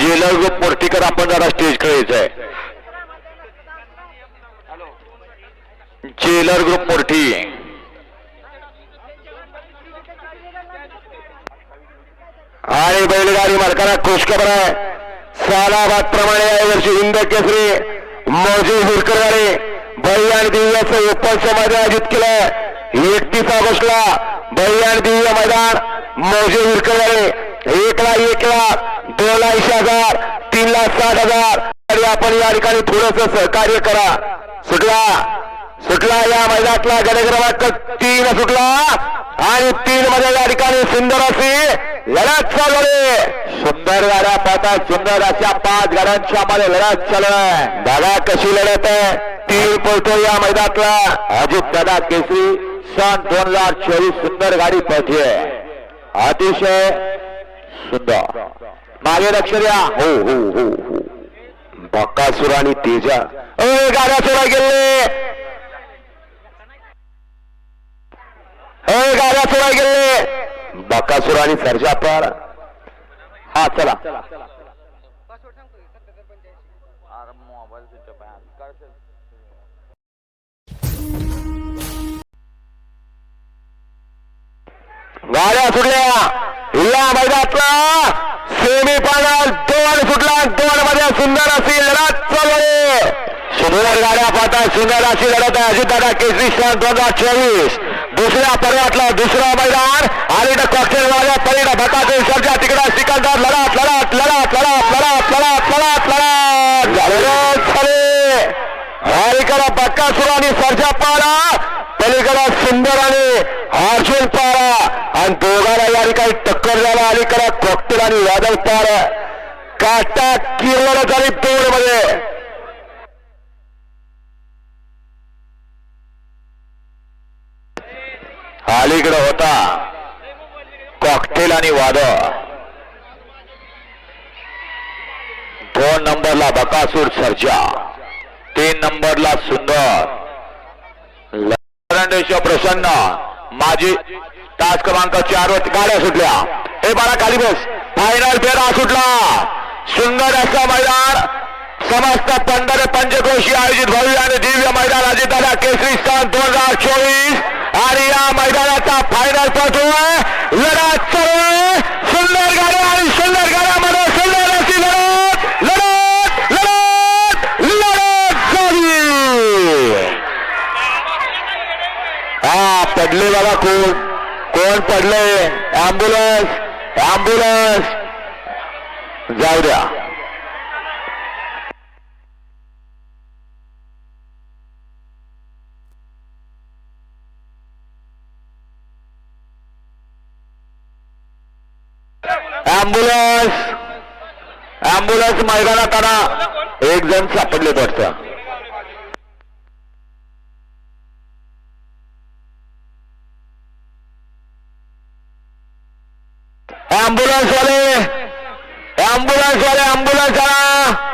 Jailer group मोर्टीकर आपण जरा stage खेळायचं आहे. जेलर ग्रुप मोर्टी आणि बैलगाडी मालकांना खुशखबर आहे. सालाबाद प्रमाणे यावर्षी हिंद केसरी मौजे हिरकरवाडे बैल आणि दिव्याचं ओपन समाज आयोजित केलं एकतीस ऑगस्टला बैल आणि दिव्य मैदान मोजे हुरकर एक लाख एक लाख दोन लाख ऐंशी हजार. तीन लाख साठ हजार आणि आपण या ठिकाणी थोडस सहकार्य करा. सुटला. सुटला या मैदानातला गड क्रमांक तीन सुटला. आणि तीन मध्ये या ठिकाणी सुंदर अशी लढत चालू सुंदर गाड्या पाहतात सुंदर अशा पाच गाड्यांच्या मध्ये लढत चालू आहे. दादा कशी लढत आहे? तीन पळतो या मैदानातला. अजित दादा केसरी सन दोन हजार चोवीस सुंदर गाडी पळते अतिशय सुंदर। मागे लक्ष द्या। हो हो हो हो. बक्कासुर आणि तेजा. अय गाड्या चोरा गेले. अय गाड्या चोरा गेले. बक्कासुर आणि सर्जा पार हा चला. गाड्या सुटल्या. या मैदानातला सेमी फायनल दोन सुटला दोन मध्ये सुंदर अशी लढत चालू आहे. सुंदर गाड्या पाहता सुंदर अशी लढत आहे. अजितदादा केसरी सन दोन हजार चोवीस. दुसऱ्या पर्वातला दुसरा मैदान. आणि कॉक्टेल वाल्या पलीकडे भटाचे सर्जा तिकडे सिकंदर लढत लढत लढत लढत लढत लढत लढत लढत. लढत झाले अलीकडे बक्कासुर आणि सर्जा पारा पलीकडे सुंदर आणि अर्जुन पारा आणि दोघांना या ठिकाणी टक्कर झाला अलीकडे कॉकटेल आणि वादळ पार. काटा किरण झाली दोन मध्ये अलीकडे होता. कॉकटेल आणि वादळ. दोन नंबरला बकासूर सर्जा. तीन नंबरला सुंदर. लंडेश्वर प्रसन्न. माझी तास क्रमांक चार वर गाड्या सुटल्या. हे बारा खाली बस. फायनल फेरा सुटला. सुंदर असा मैदान. समस्त पंधरा पंचक्रोशी आयोजित भव्य आणि दिव्य मैदान अजितदादा केसरी स्थान दोन हजार चोवीस. आणि या मैदानाचा फायनल पळतोय लढत पडले बाबा कोण? कोण पडले? अँब्युलन्स अँब्युलन्स जाऊ द्या. अँब्युलन्स अँब्युलन्स मैदानात आणा. एक जण सापडले वाटतं ॲम्ब्युलन्सवाले ॲम्ब्युलन्सवाले ॲम्ब्युलन्स आणा